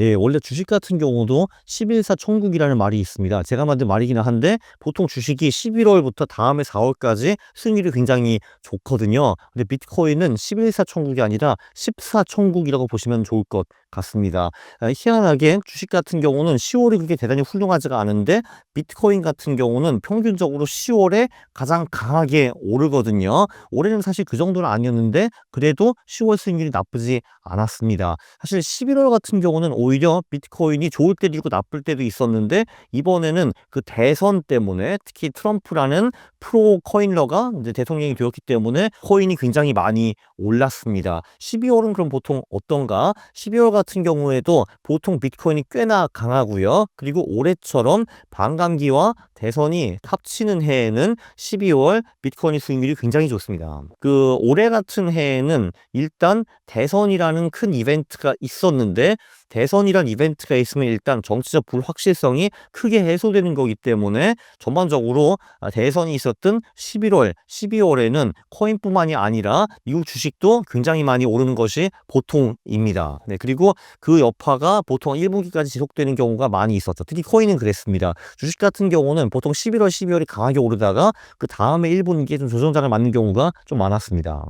네, 원래 주식 같은 경우도 11사 천국이라는 말이 있습니다. 제가 만든 말이기는 한데 보통 주식이 11월부터 다음해 4월까지 수익률이 굉장히 좋거든요. 근데 비트코인은 11사 천국이 아니라 14 천국이라고 보시면 좋을 것 같습니다. 아, 희한하게 주식 같은 경우는 10월이 그렇게 대단히 훌륭하지가 않은데 비트코인 같은 경우는 평균적으로 10월에 가장 강하게 오르거든요. 올해는 사실 그 정도는 아니었는데 그래도 10월 수익률이 나쁘지 않았습니다. 사실 11월 같은 경우는 오히려 비트코인이 좋을 때도 있고 나쁠 때도 있었는데 이번에는 그 대선 때문에 특히 트럼프라는 프로 코인러가 이제 대통령이 되었기 때문에 코인이 굉장히 많이 올랐습니다. 12월은 그럼 보통 어떤가? 12월 같은 경우에도 보통 비트코인이 꽤나 강하고요. 그리고 올해처럼 반감기와 대선이 합치는 해에는 12월 비트코인 수익률이 굉장히 좋습니다. 그 올해 같은 해에는 일단 대선이라는 큰 이벤트가 있었는데 대선이란 이벤트가 있으면 일단 정치적 불확실성이 크게 해소되는 거기 때문에 전반적으로 아, 대선이 있었던 11월, 12월에는 코인뿐만이 아니라 미국 주식도 굉장히 많이 오르는 것이 보통입니다. 네, 그리고 그 여파가 보통 1분기까지 지속되는 경우가 많이 있었죠. 특히 코인은 그랬습니다. 주식 같은 경우는 보통 11월, 12월이 강하게 오르다가 그 다음에 1분기에 좀 조정장을 맞는 경우가 좀 많았습니다.